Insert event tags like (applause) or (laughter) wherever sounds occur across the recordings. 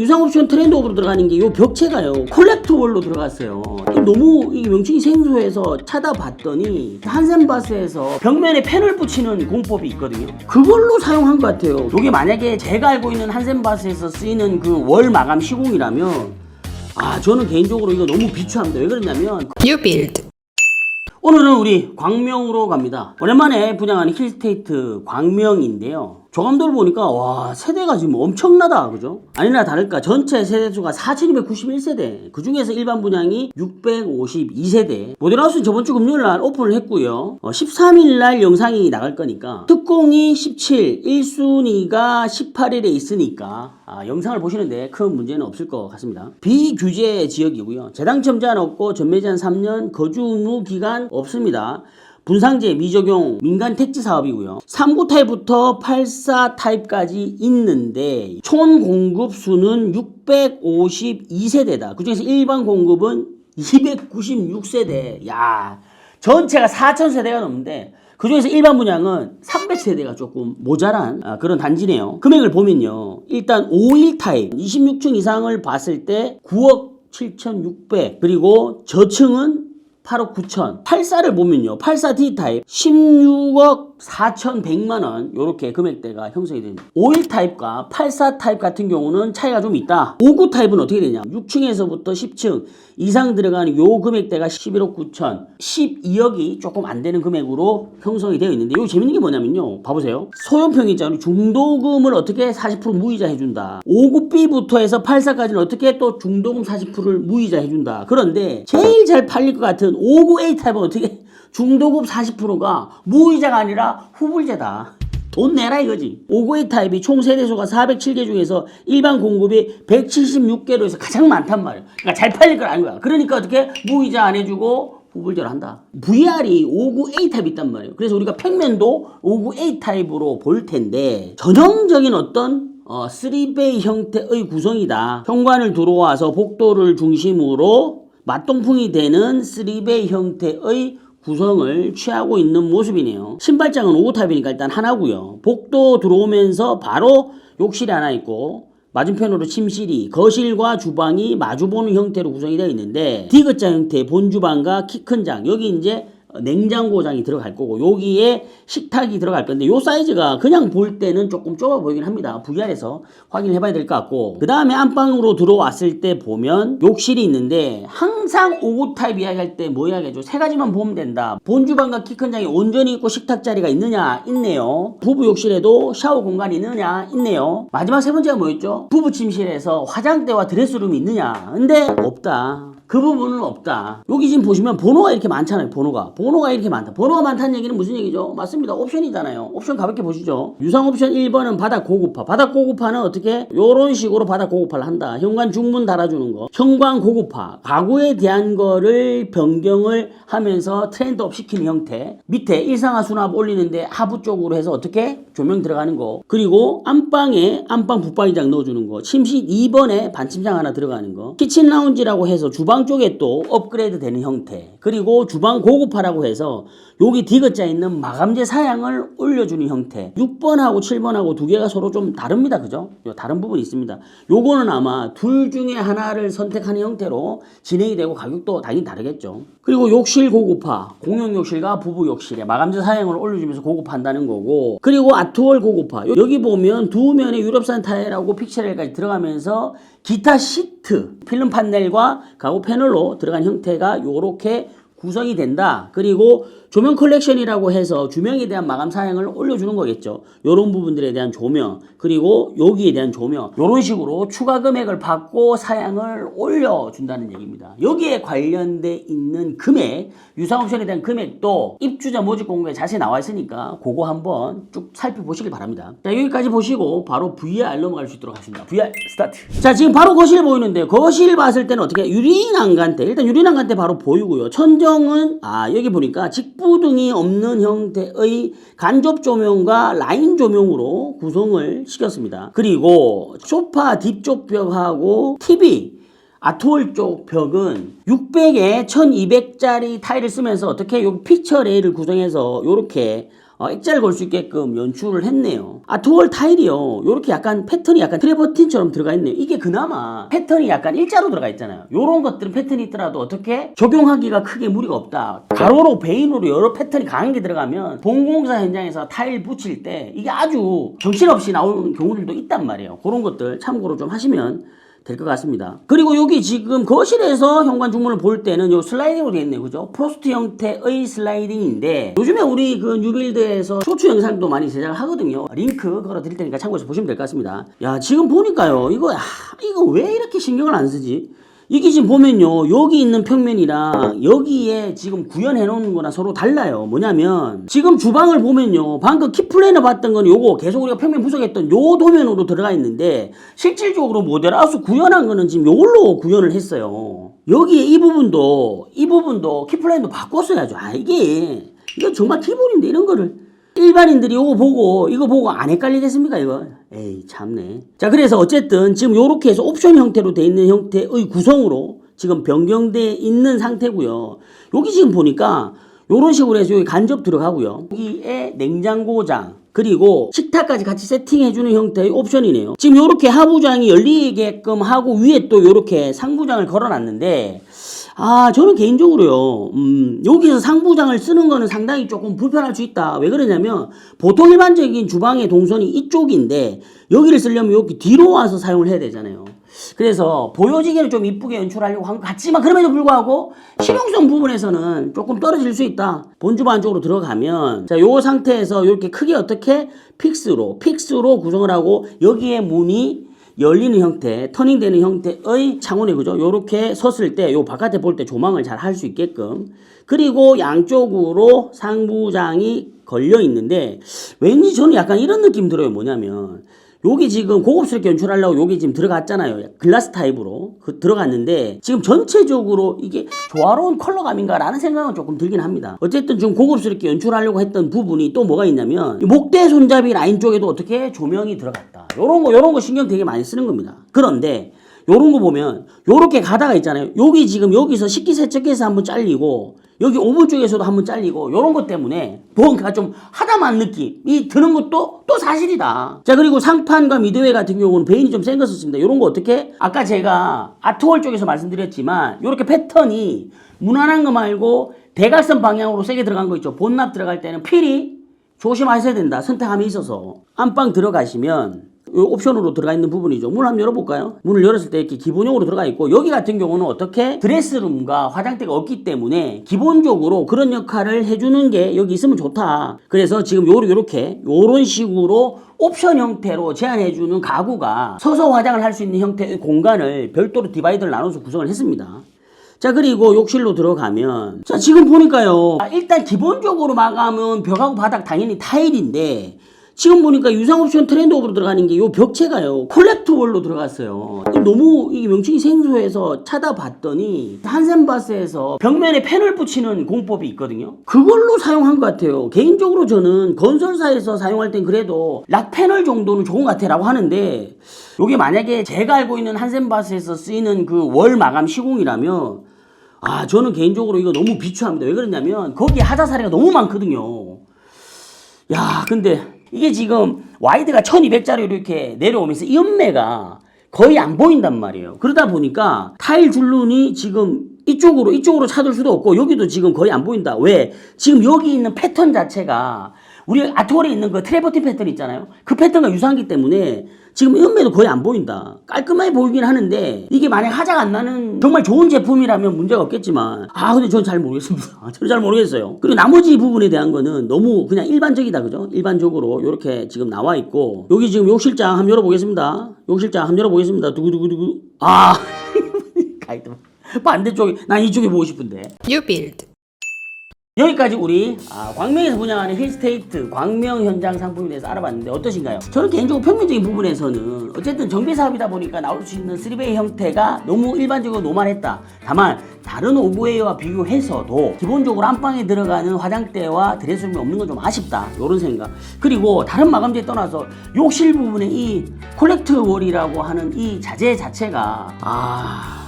유상옵션 트렌드업으로 들어가는 게 요 벽체가요 콜렉트월로 들어갔어요 너무 이 명칭이 생소해서 찾아봤더니 한센바스에서 벽면에 펜을 붙이는 공법이 있거든요 그걸로 사용한 것 같아요 이게 만약에 제가 알고 있는 한센바스에서 쓰이는 그 월 마감 시공이라면 아 저는 개인적으로 이거 너무 비추합니다 왜 그러냐면 build. 오늘은 우리 광명으로 갑니다. 오랜만에 분양하는 힐스테이트 광명인데요. 조감도를 보니까 와 세대가 지금 엄청나다 그죠? 아니나 다를까 전체 세대수가 4291세대. 그 중에서 일반 분양이 652세대. 모델하우스는 저번 주 금요일 날 오픈을 했고요. 어, 13일 날 영상이 나갈 거니까. 특공이 17 1순위가 18일에 있으니까. 아, 영상을 보시는데 큰 문제는 없을 것 같습니다. 비규제 지역이고요. 재당첨자는 없고 전매제한 3년 거주 의무 기간 없습니다 분상제 미적용 민간 택지 사업이고요. 39 타입부터 84 타입까지 있는데 총 공급 수는 652세대다. 그중에서 일반 공급은 296세대. 야, 전체가 4000세대가 넘는데 그 중에서 일반 분양은 300세대가 조금 모자란 아, 그런 단지네요. 금액을 보면요. 일단 51 타입 26층 이상을 봤을 때 9억 7,600 그리고 저층은 8억 9천. 84를 보면요. 84D 타입 16억 4,100만 원 요렇게 금액대가 형성이 됩니다. 51 타입과 84 타입 같은 경우는 차이가 좀 있다. 59 타입은 어떻게 되냐? 6층에서부터 10층 이상 들어가는 요 금액대가 11억 9천. 12억이 조금 안 되는 금액으로 형성이 되어 있는데 요 재밌는 게 뭐냐면요. 봐보세요. 소형평 있잖아요. 중도금을 어떻게 40% 무이자 해준다. 59B부터 해서 84까지는 어떻게 또 중도금 40%를 무이자 해준다. 그런데 제일 잘 팔릴 것 같은 59A 타입은 어떻게 중도금 40%가 무이자가 아니라 후불제다. 돈 내라 이거지. 59A 타입이 총 세대수가 407개 중에서 일반 공급이 176개로 해서 가장 많단 말이야. 그러니까 잘 팔릴 건 아닌 거야. 그러니까 어떻게 무이자 안 해주고 후불제를 한다. VR이 59A 타입이 있단 말이에요. 그래서 우리가 평면도 59A 타입으로 볼 텐데 전형적인 어떤 어, 3베이 형태의 구성이다. 현관을 들어와서 복도를 중심으로 맞동풍이 되는 3베이 형태의 구성을 취하고 있는 모습이네요. 신발장은 5 타입이니까 일단 하나고요. 복도 들어오면서 바로 욕실이 하나 있고 맞은편으로 침실이 거실과 주방이 마주보는 형태로 구성이 되어 있는데 디귿자 형태의 본주방과 키 큰 장 여기 이제 냉장고장이 들어갈 거고 여기에 식탁이 들어갈 건데 요 사이즈가 그냥 볼 때는 조금 좁아 보이긴 합니다. VR에서 확인을 해봐야 될 것 같고 그 다음에 안방으로 들어왔을 때 보면 욕실이 있는데 항상 5구 타입 이야기할 때 뭐 이야기하죠? 세 가지만 보면 된다. 본주방과 키 큰 장이 온전히 있고 식탁 자리가 있느냐? 있네요. 부부 욕실에도 샤워 공간이 있느냐? 있네요. 마지막 세 번째가 뭐였죠? 부부 침실에서 화장대와 드레스룸이 있느냐? 근데 없다. 그 부분은 없다. 여기 지금 보시면 번호가 이렇게 많잖아요. 번호가. 번호가 이렇게 많다. 번호가 많다는 얘기는 무슨 얘기죠? 맞습니다. 옵션이잖아요. 옵션 가볍게 보시죠. 유상 옵션 1번은 바닥 고급화. 바닥 고급화는 어떻게? 요런 식으로 바닥 고급화를 한다. 현관 중문 달아주는 거. 현관 고급화. 가구에 대한 거를 변경을 하면서 트렌드업 시키는 형태. 밑에 일상화 수납 올리는데 하부 쪽으로 해서 어떻게? 조명 들어가는 거. 그리고 안방에 안방 붙박이장 넣어주는 거. 침실 2번에 반침장 하나 들어가는 거. 키친 라운지라고 해서 주방 쪽에 또 업그레이드 되는 형태. 그리고 주방 고급화라고 해서 여기 디귿자 있는 마감재 사양을 올려주는 형태. 6번하고 7번하고 두 개가 서로 좀 다릅니다. 그죠? 요 다른 부분이 있습니다. 요거는 아마 둘 중에 하나를 선택하는 형태로 진행이 되고 가격도 당연히 다르겠죠. 그리고 욕실 고급화. 공용 욕실과 부부 욕실에 마감재 사양을 올려주면서 고급한다는 거고. 그리고 아트월 고급화. 요- 여기 보면 두 면에 유럽산 타일하고 픽셀까지 들어가면서 기타 시트, 필름 판넬과 가구 패널로 들어간 형태가 요렇게 구성이 된다. 그리고 조명 컬렉션이라고 해서 조명에 대한 마감 사양을 올려주는 거겠죠. 요런 부분들에 대한 조명, 그리고 여기에 대한 조명, 요런 식으로 추가 금액을 받고 사양을 올려준다는 얘기입니다. 여기에 관련돼 있는 금액, 유상 옵션에 대한 금액도 입주자 모집 공고에 자세히 나와 있으니까 그거 한번 쭉 살펴보시길 바랍니다. 자, 여기까지 보시고 바로 VR 넘어갈 수 있도록 하겠습니다. VR 스타트. 자, 지금 바로 거실 보이는데 거실 봤을 때는 어떻게 유리난간대 일단 유리난간대 바로 보이고요. 천정은 아 여기 보니까 직 부등이 없는 형태의 간접 조명과 라인 조명으로 구성을 시켰습니다. 그리고 소파 뒷쪽 벽하고 TV 아트월 쪽 벽은 600에 1200짜리 타일을 쓰면서 어떻게 요 피처 레일을 구성해서 요렇게 어, 액자를 걸 수 있게끔 연출을 했네요. 아트월 타일이요. 요렇게 약간 패턴이 약간 트레버틴처럼 들어가 있네요. 이게 그나마 패턴이 약간 일자로 들어가 있잖아요. 요런 것들은 패턴이 있더라도 어떻게 적용하기가 크게 무리가 없다. 가로로 베인으로 여러 패턴이 강한 게 들어가면 본공사 현장에서 타일 붙일 때 이게 아주 정신없이 나오는 경우들도 있단 말이에요. 그런 것들 참고로 좀 하시면 될 것 같습니다. 그리고 여기 지금 거실에서 현관 중문을 볼 때는 요 슬라이딩으로 되어 있네요. 그죠? 프로스트 형태의 슬라이딩인데 요즘에 우리 그 뉴빌드에서 쇼츠 영상도 많이 제작을 하거든요. 링크 걸어 드릴 테니까 참고해서 보시면 될 것 같습니다. 야, 지금 보니까요. 이거, 아, 이거 왜 이렇게 신경을 안 쓰지? 이게 지금 보면요 여기 있는 평면이랑 여기에 지금 구현해 놓은 거나 서로 달라요. 뭐냐면 지금 주방을 보면요 방금 키플랜을 봤던 건 요거 계속 우리가 평면 분석했던 요 도면으로 들어가 있는데 실질적으로 모델 하우스 구현한 거는 지금 요걸로 구현을 했어요. 여기에 이 부분도 이 부분도 키플랜도 바꿨어야죠. 아 이게 이거 정말 기본인데 이런 거를 일반인들이 이거 보고 이거 보고 안 헷갈리겠습니까 이거? 에이 참네. 자 그래서 어쨌든 지금 요렇게 해서 옵션 형태로 돼 있는 형태의 구성으로 지금 변경돼 있는 상태고요. 여기 지금 보니까 요런 식으로 해서 여기 간접 들어가고요. 여기에 냉장고장 그리고 식탁까지 같이 세팅해주는 형태의 옵션이네요. 지금 요렇게 하부장이 열리게끔 하고 위에 또 요렇게 상부장을 걸어놨는데 아, 저는 개인적으로요, 음, 여기서 상부장을 쓰는 거는 상당히 조금 불편할 수 있다. 왜 그러냐면, 보통 일반적인 주방의 동선이 이쪽인데, 여기를 쓰려면 여기 뒤로 와서 사용을 해야 되잖아요. 그래서, 보여지기는 좀 이쁘게 연출하려고 한 것 같지만, 그럼에도 불구하고, 실용성 부분에서는 조금 떨어질 수 있다. 본주방 안쪽으로 들어가면, 자, 요 상태에서 이렇게 크게 어떻게 픽스로, 픽스로 구성을 하고, 여기에 문이 열리는 형태, 터닝되는 형태의 창문에 그죠? 요렇게 섰을 때 요 바깥에 볼 때 조망을 잘 할 수 있게끔 그리고 양쪽으로 상부장이 걸려 있는데 왠지 저는 약간 이런 느낌 들어요. 뭐냐면 여기 지금 고급스럽게 연출하려고 여기 지금 들어갔잖아요. 글라스 타입으로 그 들어갔는데 지금 전체적으로 이게 조화로운 컬러감인가 라는 생각은 조금 들긴 합니다. 어쨌든 좀 고급스럽게 연출하려고 했던 부분이 또 뭐가 있냐면 이 목대 손잡이 라인 쪽에도 어떻게 조명이 들어갔다. 요런 거 요런 거 신경 되게 많이 쓰는 겁니다. 그런데 요런 거 보면 요렇게 가다가 있잖아요. 여기 지금 여기서 식기세척기에서 한번 잘리고 여기 오븐 쪽에서도 한번 잘리고 요런 것 때문에 뭔가 좀 하다만 느낌이 드는 것도 또 사실이다. 자 그리고 상판과 미드웨이 같은 경우는 베인이 좀 센 거 썼습니다. 요런 거 어떻게? 아까 제가 아트월 쪽에서 말씀드렸지만 요렇게 패턴이 무난한 거 말고 대각선 방향으로 세게 들어간 거 있죠. 본납 들어갈 때는 필히 조심하셔야 된다. 선택함이 있어서 안방 들어가시면 이 옵션으로 들어가 있는 부분이죠. 문을 한번 열어볼까요? 문을 열었을 때 이렇게 기본용으로 들어가 있고 여기 같은 경우는 어떻게 드레스룸과 화장대가 없기 때문에 기본적으로 그런 역할을 해주는 게 여기 있으면 좋다. 그래서 지금 요렇게 요런 식으로 옵션 형태로 제안해주는 가구가 서서 화장을 할 수 있는 형태의 공간을 별도로 디바이더를 나눠서 구성을 했습니다. 자 그리고 욕실로 들어가면 자 지금 보니까요 아, 일단 기본적으로 마감은 벽하고 바닥 당연히 타일인데 지금 보니까 유상 옵션 트렌드업으로 들어가는 게 요 벽체가요. 콜렉트월로 들어갔어요. 너무 이게 명칭이 생소해서 찾아봤더니 한센바스에서 벽면에 펜을 붙이는 공법이 있거든요. 그걸로 사용한 것 같아요. 개인적으로 저는 건설사에서 사용할 땐 그래도 락 패널 정도는 좋은 것 같아라고 하는데 요게 만약에 제가 알고 있는 한센바스에서 쓰이는 그 월 마감 시공이라면 아 저는 개인적으로 이거 너무 비추합니다. 왜 그러냐면 거기에 하자사리가 너무 많거든요. 야, 근데 이게 지금 와이드가 1200짜리 이렇게 내려오면서 이 연매가 거의 안 보인단 말이에요. 그러다 보니까 타일 줄눈이 지금 이쪽으로 이쪽으로 찾을 수도 없고 여기도 지금 거의 안 보인다. 왜? 지금 여기 있는 패턴 자체가 우리 아트월에 있는 그 트레버틴 패턴 있잖아요. 그 패턴과 유사하기 때문에 지금 연매도 거의 안 보인다. 깔끔하게 보이긴 하는데 이게 만약 하자가 안 나는 정말 좋은 제품이라면 문제가 없겠지만 아 근데 전잘 모르겠습니다. (laughs) 저는 잘 모르겠어요. 그리고 나머지 부분에 대한 거는 너무 그냥 일반적이다 그죠? 일반적으로 이렇게 지금 나와 있고 여기 지금 욕실장 한번 열어보겠습니다. 욕실장 한번 열어보겠습니다. 두구두구두구 아 (laughs) 가이드 반대쪽에 난 이쪽에 보고 싶은데 You build. 여기까지 우리 아, 광명에서 분양하는 힐스테이트 광명 현장 상품에 대해서 알아봤는데 어떠신가요? 저는 개인적으로 평면적인 부분에서는 어쨌든 정비 사업이다 보니까 나올 수 있는 3베이 형태가 너무 일반적으로 노멀했다. 다만 다른 오브웨이와 비교해서도 기본적으로 안방에 들어가는 화장대와 드레스룸이 없는 건 좀 아쉽다. 이런 생각. 그리고 다른 마감재 떠나서 욕실 부분에 이 콜렉트 월이라고 하는 이 자재 자체가 아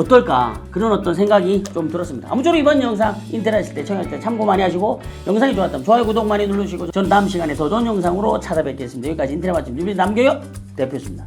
어떨까 그런 어떤 생각이 좀 들었습니다. 아무쪼록 이번 영상 인터넷 때 청할 때 참고 많이 하시고 영상이 좋았다면 좋아요 구독 많이 눌러주시고 저는 다음 시간에 더 좋은 영상으로 찾아뵙겠습니다. 여기까지 인터넷 맛집 뉴비 남겨요 대표였습니다.